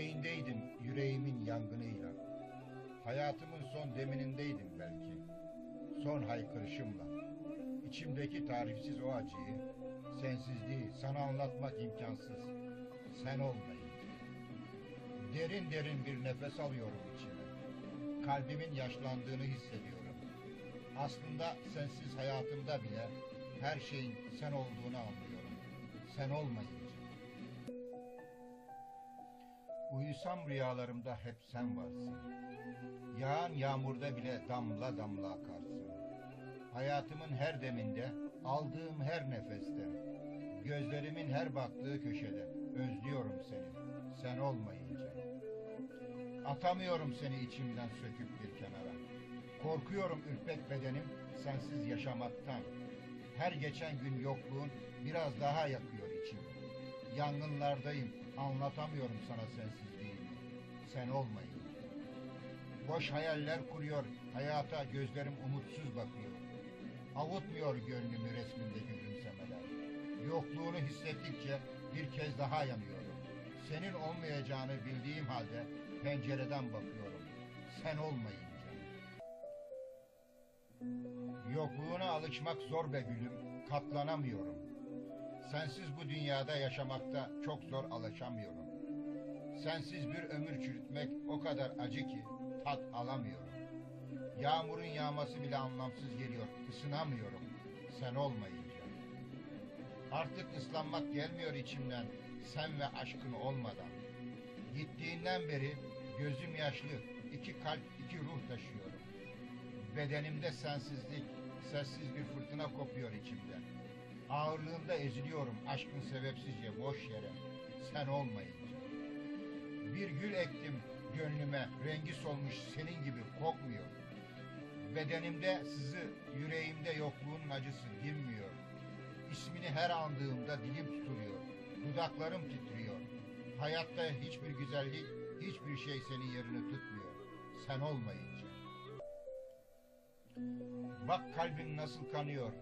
Yüreğindeydim yüreğimin yangınıyla. Hayatımın son deminindeydim belki. Son haykırışımla. İçimdeki tarifsiz o acıyı, sensizliği sana anlatmak imkansız. Sen olmayınca. Derin derin bir nefes alıyorum içime. Kalbimin yaşlandığını hissediyorum. Aslında sensiz hayatımda bile her şeyin sen olduğunu anlıyorum. Sen olmayınca. Uyusam rüyalarımda hep sen varsın. Yağan yağmurda bile damla damla akarsın. Hayatımın her deminde, aldığım her nefeste, gözlerimin her baktığı köşede özlüyorum seni, sen olmayınca. Atamıyorum seni içimden söküp bir kenara. Korkuyorum ürpek bedenim sensiz yaşamaktan. Her geçen gün yokluğun biraz daha yakıyor içimi. Yangınlardayım, anlatamıyorum sana sensizliğimi. Sen olmayınca. Boş hayaller kuruyor, hayata gözlerim umutsuz bakıyor. Avutmuyor gönlümü resmindeki gülümsemeler. Yokluğunu hissettikçe bir kez daha yanıyorum. Senin olmayacağını bildiğim halde pencereden bakıyorum. Sen olmayınca. Yokluğuna alışmak zor be gülüm, katlanamıyorum. Sensiz bu dünyada yaşamakta çok zor alışamıyorum. Sensiz bir ömür çürütmek o kadar acı ki tat alamıyorum. Yağmurun yağması bile anlamsız geliyor, ısınamıyorum. Sen olmayınca. Artık ıslanmak gelmiyor içimden, sen ve aşkın olmadan. Gittiğinden beri gözüm yaşlı, iki kalp, iki ruh taşıyorum. Bedenimde sensizlik, sessiz bir fırtına kopuyor içimden. Ağırlığında eziliyorum aşkın sebepsizce boş yere, sen olmayınca. Bir gül ektim gönlüme, rengi solmuş senin gibi kokmuyor. Bedenimde sızı, yüreğimde yokluğun acısı dinmiyor. İsmini her andığımda dilim tutuluyor, dudaklarım titriyor. Hayatta hiçbir güzellik, hiçbir şey senin yerini tutmuyor. Sen olmayınca. Bak kalbim nasıl kanıyor,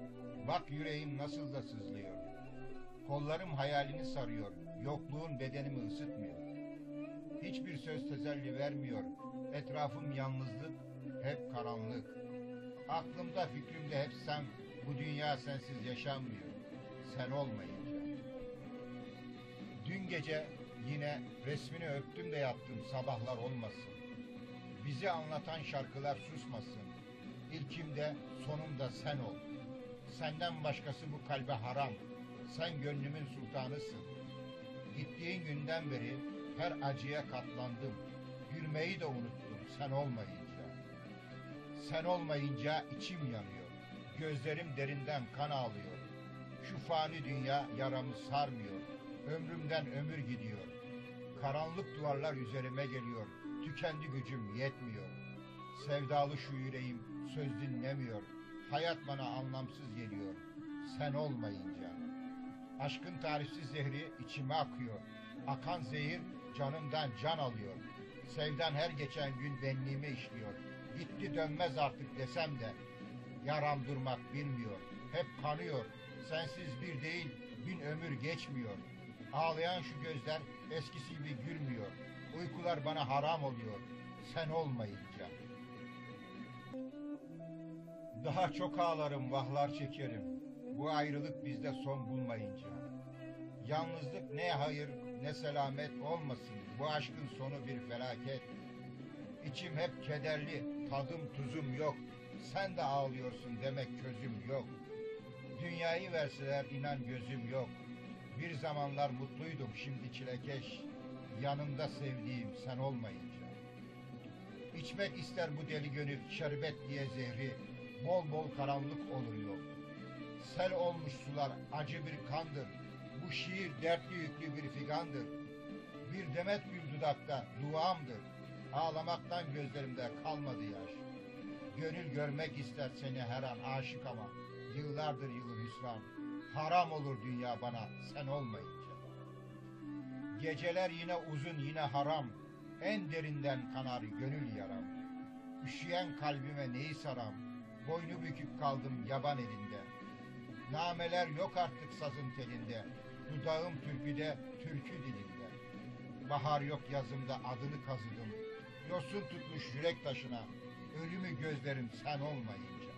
bak yüreğim nasıl da sızlıyor. Kollarım hayalini sarıyor, yokluğun bedenimi ısıtmıyor. Hiçbir söz teselli vermiyor, etrafım yalnızlık, hep karanlık. Aklımda fikrimde hep sen, bu dünya sensiz yaşanmıyor, sen olmayınca. Dün gece yine resmini öptüm de yattım sabahlar olmasın. Bizi anlatan şarkılar susmasın. İlkimde sonumda sen ol. Senden başkası bu kalbe haram. Sen gönlümün sultanısın. Gittiğin günden beri her acıya katlandım. Gülmeyi de unuttum sen olmayınca. Sen olmayınca içim yanıyor. Gözlerim derinden kan ağlıyor. Şu fani dünya yaramı sarmıyor. Ömrümden ömür gidiyor. Karanlık duvarlar üzerime geliyor. Tükendi gücüm yetmiyor. Sevdalı şu yüreğim söz dinlemiyor. Hayat bana anlamsız geliyor. Sen olmayınca. Aşkın tarifsiz zehri içime akıyor. Akan zehir canımdan can alıyor. Sevdan her geçen gün benliğime işliyor. Gitti dönmez artık desem de. Yaram durmak bilmiyor. Hep kanıyor. Sensiz bir değil bin ömür geçmiyor. Ağlayan şu gözler eskisi gibi gülmüyor. Uykular bana haram oluyor. Sen olmayınca. Daha çok ağlarım, vahlar çekerim. Bu ayrılık bizde son bulmayınca. Yalnızlık ne hayır ne selamet olmasın. Bu aşkın sonu bir felaket. İçim hep kederli, tadım tuzum yok. Sen de ağlıyorsun demek közüm yok. Dünyayı verseler inan gözüm yok. Bir zamanlar mutluydum şimdi çilekeş. Yanımda sevdiğim sen olmayınca. İçmek ister bu deli gönül şerbet diye zehri. Bol bol karanlık olur yok. Sel olmuş sular acı bir kandır. Bu şiir dertli yüklü bir figandır. Bir demet gül dudakta duamdır. Ağlamaktan gözlerimde kalmadı yaş. Gönül görmek ister seni her an aşık ama yıllardır yılı hüsran. Haram olur dünya bana sen olmayınca. Geceler yine uzun yine haram. En derinden kanar gönül yaram. Üşüyen kalbime neyi saram. Boynu bükük kaldım yaban elinde. Nameler yok artık sazın telinde. Dudağım türküde, türkü dilinde. Bahar yok yazımda adını kazıdım. Yosun tutmuş yürek taşına. Ölümü gözlerim sen olmayınca.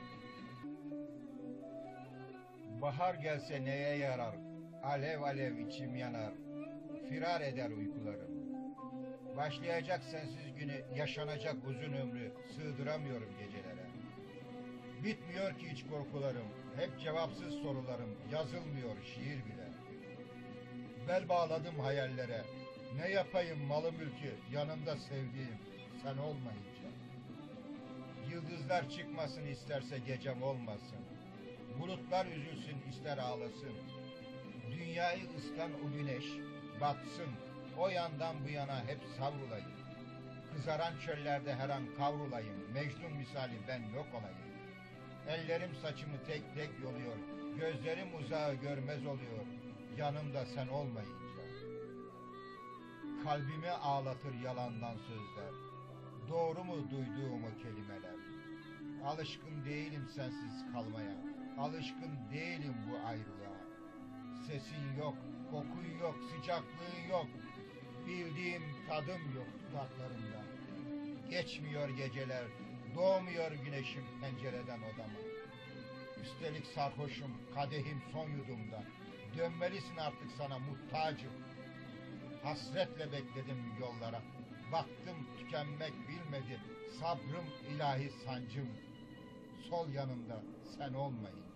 Bahar gelse neye yarar? Alev alev içim yanar. Firar eder uykularım. Başlayacak sensiz günü, yaşanacak uzun ömrü sığdıramıyorum gecelere. Bitmiyor ki hiç korkularım, hep cevapsız sorularım, yazılmıyor şiir bile. Bel bağladım hayallere, ne yapayım malı mülkü, yanımda sevdiğim sen olmayınca. Yıldızlar çıkmasın isterse gecem olmasın. Bulutlar üzülsün ister ağlasın. Dünyayı ıslan o güneş, batsın. O yandan bu yana hep savrulayım. Kızaran çöllerde her an kavrulayım. Mecnun misali ben yok olayım. Ellerim saçımı tek tek yoluyor. Gözlerim uzağı görmez oluyor. Yanımda sen olmayınca. Kalbimi ağlatır yalandan sözler. Doğru mu duyduğumu kelimeler? Alışkın değilim sensiz kalmaya. Alışkın değilim bu ayrılığa. Sesin yok, kokun yok, sıcaklığın yok. Bildiğim tadım yok dudaklarımda. Geçmiyor geceler, doğmuyor güneşim pencereden odama. Üstelik sarhoşum, kadehim son yudumda. Dönmelisin artık sana muhtacım. Hasretle bekledim yollara. Baktım tükenmek bilmedi. Sabrım ilahi sancım. Sol yanımda sen olmayın.